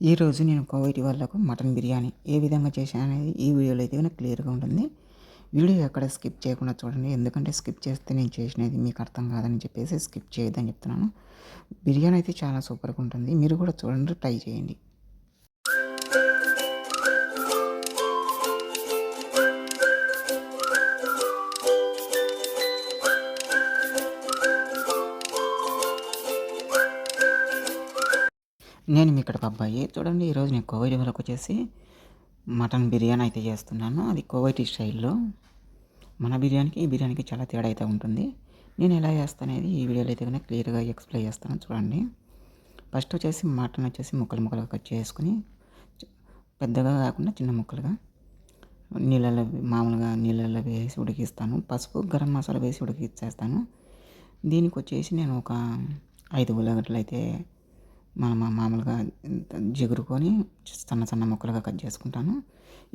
ఈరోజు నేను కోవిడ్ వాళ్ళకు మటన్ బిర్యానీ ఏ విధంగా చేశాను అనేది ఈ వీడియోలో అయితే క్లియర్గా ఉంటుంది. వీడియో ఎక్కడ స్కిప్ చేయకుండా చూడండి. ఎందుకంటే స్కిప్ చేస్తే నేను చేసినది మీకు అర్థం కాదని చెప్పేసి స్కిప్ చేయొద్దని చెప్తున్నాను. బిర్యానీ అయితే చాలా సూపర్గా ఉంటుంది. మీరు కూడా చూడండి ట్రై చేయండి. నేను మీ ఇక్కడ అబ్బాయి. చూడండి ఈరోజు నేను కోవైట్ వరకు వచ్చేసి మటన్ బిర్యానీ అయితే చేస్తున్నాను. అది కోవైటీ స్టైల్లో. మన బిర్యానీకి ఈ బిర్యానీకి చాలా తేడా అయితే ఉంటుంది. నేను ఎలా చేస్తానేది ఈ వీడియోలో అయితే కనుక క్లియర్గా ఎక్స్ప్లెయిన్ చేస్తాను. చూడండి. ఫస్ట్ వచ్చేసి మటన్ వచ్చేసి ముక్కలు ముక్కలుగా కట్ చేసుకుని పెద్దగా కాకుండా చిన్న ముక్కలుగా నీళ్ళలో మామూలుగా నీళ్ళలో వేసి ఉడికిస్తాను. పసుపు గరం మసాలా వేసి ఉడికిచ్చేస్తాను. దీనికి వచ్చేసి నేను ఒక ఐదు ఉల్లగడ్డలు అయితే మనం మామూలుగా జిగురుకొని సన్న సన్న ముక్కలుగా కట్ చేసుకుంటాను.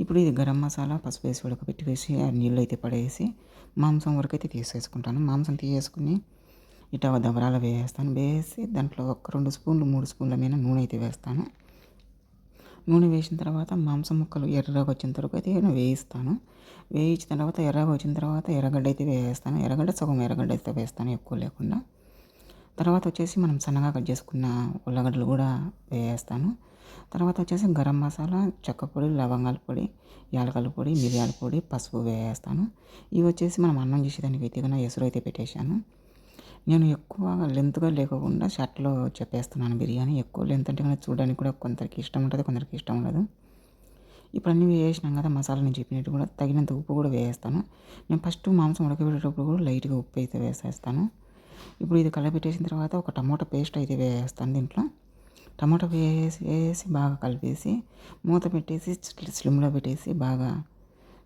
ఇప్పుడు ఇది గరం మసాలా పసుపు వేసి ఉడకబెట్టి వేసి ఆ నీళ్ళు అయితే పడేసి మాంసం వరకు అయితే తీసేసుకుంటాను. మాంసం తీసేసుకుని ఇటా దబరాలు వేస్తాను వేసి దాంట్లో ఒక రెండు స్పూన్లు మూడు స్పూన్ల మీద నూనె అయితే వేస్తాను. నూనె వేసిన తర్వాత మాంసం ముక్కలు ఎర్రగా వచ్చిన తర్వాత అయితే నేను వేయిస్తాను. వేయించిన తర్వాత ఎర్రగా వచ్చిన తర్వాత ఎర్రగడ్డ అయితే వేస్తాను ఎర్రగడ్డ సగం ఎర్రగడ్డ అయితే వేస్తాను ఎక్కువ లేకుండా. తర్వాత వచ్చేసి మనం సన్నగా కట్ చేసుకున్న ఉల్లగడ్డలు కూడా వేస్తాను తర్వాత వచ్చేసి గరం మసాలా చెక్క పొడి లవంగాల పొడి యాలకల పొడి మిరియాల పొడి పసుపు వేస్తాను ఇవి వచ్చేసి మనం అన్నం చేసేదానికి అయితే కన్నా ఎసురు అయితే పెట్టేశాను. నేను ఎక్కువ లెంత్గా లేకుండా షర్ట్లో చెప్పేస్తున్నాను బిర్యానీ. ఎక్కువ లెంత్ అంటే కనుక చూడడానికి కూడా కొందరికి ఇష్టం ఉంటుంది కొందరికి ఇష్టం ఉండదు. ఇప్పుడు అన్నీ వేసినాం కదా మసాలా నేను చెప్పినట్టు కూడా తగినంత ఉప్పు కూడా వేస్తాను నేను ఫస్ట్ మాంసం ఉడకబెట్టేటప్పుడు కూడా లైట్గా ఉప్పు అయితే వేసేస్తాను. ఇప్పుడు ఇది కలపెట్టేసిన తర్వాత ఒక టమాటా పేస్ట్ అయితే వేస్తాను దీంట్లో. టమాటా వేసి వేసి బాగా కలిపేసి మూత పెట్టేసి స్లిమ్లో పెట్టేసి బాగా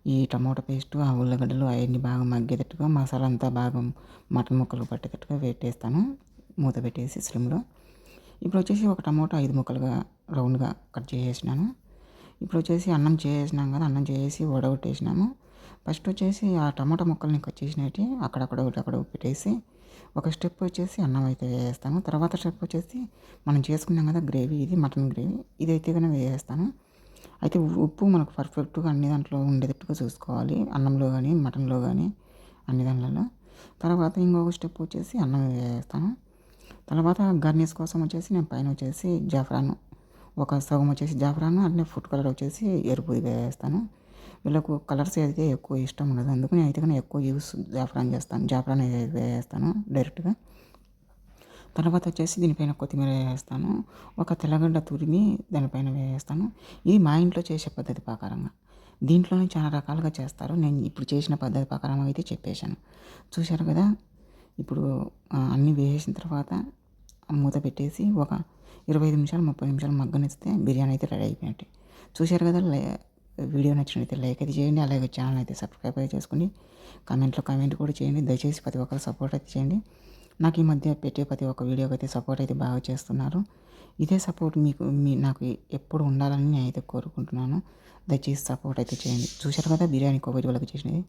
ఈ టమాటా పేస్ట్ ఆ ఉల్లగడ్డలు అవన్నీ బాగా మగ్గేటట్టుగా మసాలా అంతా బాగా మటన్ ముక్కలు పట్టేటట్టుగా పెట్టేస్తాను. మూత పెట్టేసి స్లిమ్లో. ఇప్పుడు వచ్చేసి ఒక టమాటా ఐదు ముక్కలుగా రౌండ్గా కట్ చేసేసినాను. ఇప్పుడు వచ్చేసి అన్నం చేసేసినాం కదా అన్నం చేసి వడగొట్టేసినాము. ఫస్ట్ వచ్చేసి ఆ టమాటా ముక్కల్ని కొచ్చేసినట్టు అక్కడక్కడ అక్కడ పెట్టేసి ఒక స్టెప్ వచ్చేసి అన్నం అయితే వేస్తాను తర్వాత స్టెప్ వచ్చేసి మనం చేసుకున్నాం కదా గ్రేవీ ఇది మటన్ గ్రేవీ. ఇది అయితే వేసేస్తాను. అయితే ఉప్పు మనకు పర్ఫెక్ట్గా అన్ని దాంట్లో ఉండేటట్టుగా చూసుకోవాలి. అన్నంలో కానీ మటన్లో కానీ అన్ని దాంట్లో తర్వాత ఇంకొక స్టెప్ వచ్చేసి అన్నం వేస్తాను తర్వాత గర్నిష్ కోసం వచ్చేసి నేను పైన వచ్చేసి జాఫ్రాను ఒక సగం వచ్చేసి జాఫ్రాను అట్లనే ఫుడ్ కలర్ వచ్చేసి ఎరుపు వేస్తాను వీళ్ళకు కలర్స్ అయితే ఎక్కువ ఇష్టం ఉండదు. అందుకు నేను అయితే కానీ ఎక్కువ యూస్ జాఫ్రాన్ చేస్తాను. జాఫ్రాన్ వేస్తాను డైరెక్ట్గా. తర్వాత వచ్చేసి దీనిపైన కొత్తిమీర వేస్తాను. ఒక తెల్లగడ్డ తురిమి దానిపైన వేస్తాను. ఇది మా ఇంట్లో చేసే పద్ధతి ప్రకారంగా. దీంట్లోనే చాలా రకాలుగా చేస్తారు. నేను ఇప్పుడు చేసిన పద్ధతి ప్రకారం అయితే చెప్పేశాను. చూశారు కదా? ఇప్పుడు అన్నీ వేసిన తర్వాత మూత పెట్టేసి ఒక ఇరవై ఐదు నిమిషాలు ముప్పై నిమిషాలు మగ్గనిస్తే బిర్యానీ అయితే రెడీ అయిపోయినట్టు. చూశారు కదా వీడియో నచ్చినట్లయితే లైక్ అయితే చేయండి. అలాగే ఛానల్ అయితే సబ్స్క్రైబ్ అయితే చేసుకోండి కామెంట్లో కామెంట్ కూడా చేయండి. దయచేసి ప్రతి ఒక్కరు సపోర్ట్ అయితే చేయండి. నాకు ఈ మధ్య పెట్టే ప్రతి ఒక్క వీడియోకి అయితే సపోర్ట్ అయితే బాగా చేస్తున్నారు. ఇదే సపోర్ట్ మీకు మీ నాకు ఎప్పుడు ఉండాలని నేను అయితే కోరుకుంటున్నాను. దయచేసి సపోర్ట్ అయితే చేయండి. చూశారు కదా బిర్యానీ కోవిడ్ వాళ్ళకి చేసినది?